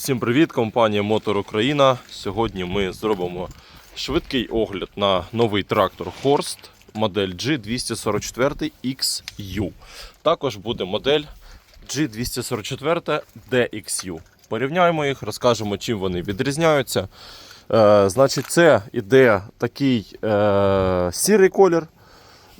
Всім привіт, компанія Мотор Україна. Сьогодні ми зробимо швидкий огляд на новий трактор Horst модель G244 XU. Також буде модель G244 DXU. Порівняємо їх, розкажемо, чим вони відрізняються. Е, значить, це іде такий е, сірий колір.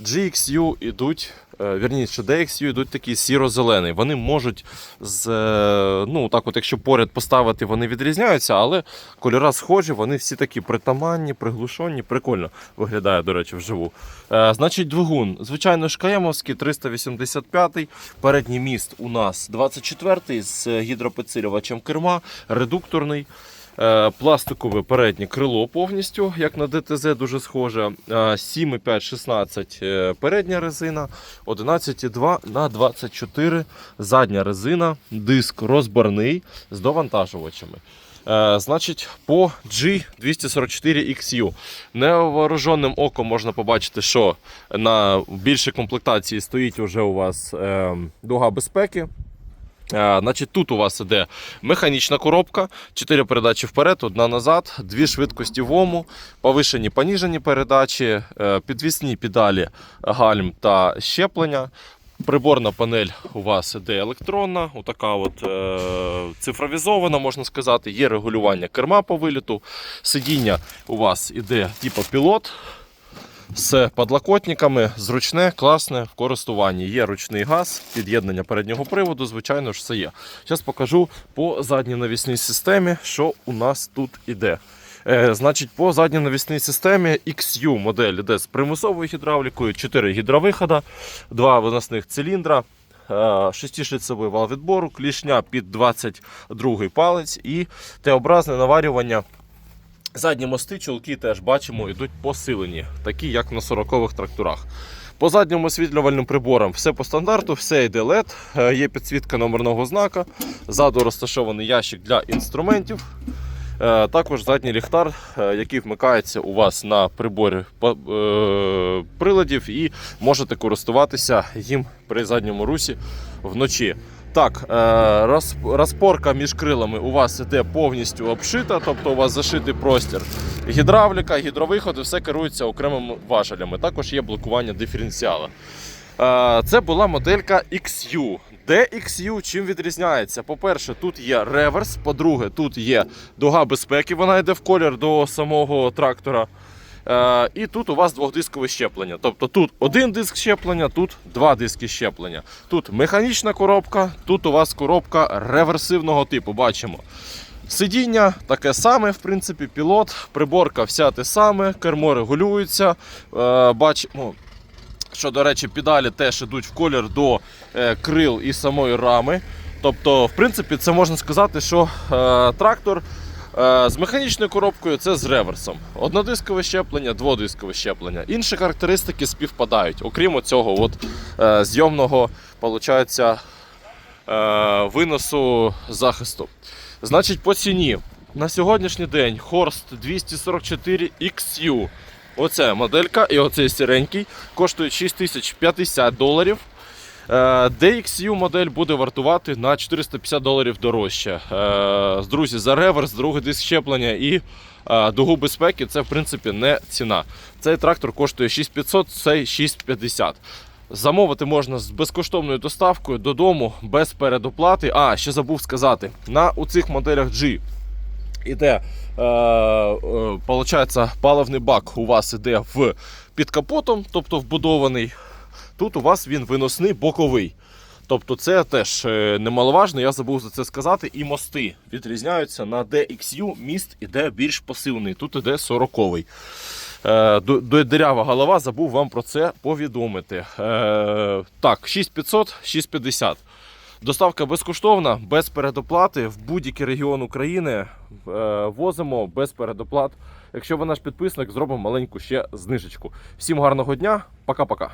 GXU ідуть, вірніше, DXU йдуть такі сіро-зелені. Вони можуть з, е, ну так от, якщо поряд поставити, вони відрізняються, але кольори схожі, вони всі такі притаманні, приглушені. Прикольно виглядає, до речі, вживу. Е, значить, двигун. Звичайно, шкаємовський 385-й. Передній міст у нас 24-й з гідропідсилювачем керма, редукторний. Е, Пластикове переднє крило повністю, як на ДТЗ, дуже схоже. Е, 7,5 16 е, передня резина, 11,2 на 24 задня резина, диск розборний з довантажувачами. Е, Значить, по G244XU невооруженим оком можна побачити, що на більшій комплектації стоїть уже у вас е, дуга безпеки. Е, Значить, тут у вас іде механічна коробка, 4 передачі вперед, одна назад, дві швидкості вому, повишені поніжені передачі, е, підвісні педалі гальм та щеплення. Приборна панель у вас іде електронна, отака от е, цифровізована, можна сказати. Є регулювання керма по виліту. Сидіння у вас іде типу пілот з подлокотниками, зручне, класне в користуванні. Є ручний газ, під'єднання переднього приводу, звичайно ж все є. Зараз покажу по задній навісній системі, що у нас тут іде. Е, значить, по задній навісній системі XU модель іде з примусовою гідравлікою, 4 гідровихода, 2 виносних циліндра. е, Шестишліцевий вал відбору, клішня під 22 палець і Т-образне наварювання Задні мости, чолки теж бачимо, йдуть посилені, такі як на 40-х тракторах. По задньому освітлювальним приборам все по стандарту, все йде LED, е, є підсвітка номерного знака, ззаду розташований ящик для інструментів. Е, Також задній ліхтар, е, який вмикається у вас на приборі приладів, і можете користуватися їм при задньому русі вночі. Так, е, розпорка між крилами у вас іде повністю обшита, тобто у вас зашитий простір. Гідравліка, гідровиходи, все керується окремими важелями. Також є блокування диференціала. Е, Це була моделька XU. Де XU чим відрізняється? По-перше, тут є реверс, по-друге, тут є дуга безпеки, вона йде в колір до самого трактора. Е, І тут у вас двохдискове щеплення. Тобто тут один диск щеплення, тут два диски щеплення. Тут механічна коробка, тут у вас коробка реверсивного типу. Бачимо. Сидіння таке саме, в принципі, пілот, приборка вся те саме, кермо регулюється. Е, Бачимо, що, до речі, педалі теж йдуть в колір до е, крил і самої рами. Тобто, в принципі, це можна сказати, що е, трактор з механічною коробкою це з реверсом. Однодискове щеплення, дводискове щеплення. Інші характеристики співпадають. Окрім цього, от, е, зйомного е, виносу захисту. Значить, по ціні. На сьогоднішній день Horst 244 XU. Оце моделька і оцей сіренький коштує 6050 доларів. Е, DXU модель буде вартувати на 450 доларів дорожче. Е, Друзі, за реверс, другий диск щеплення і е, дугу безпеки це в принципі не ціна. Цей трактор коштує 6500, цей 6500. Замовити можна з безкоштовною доставкою додому без передоплати. А, ще забув сказати, на у цих моделях G іде, е, е, паливний бак у вас іде в, під капотом, тобто вбудований. Тут у вас він виносний боковий. Тобто це теж е, немаловажно, я забув за це сказати. І мости відрізняються на DXU міст іде більш пасивний, тут іде 40-й. Е, Дирява голова, забув вам про це повідомити. Е, так, 6500, 650. Доставка безкоштовна, без передоплати в будь-який регіон України возимо без передоплат. Якщо ви наш підписник, зробимо маленьку ще знижечку. Всім гарного дня, пока-пока.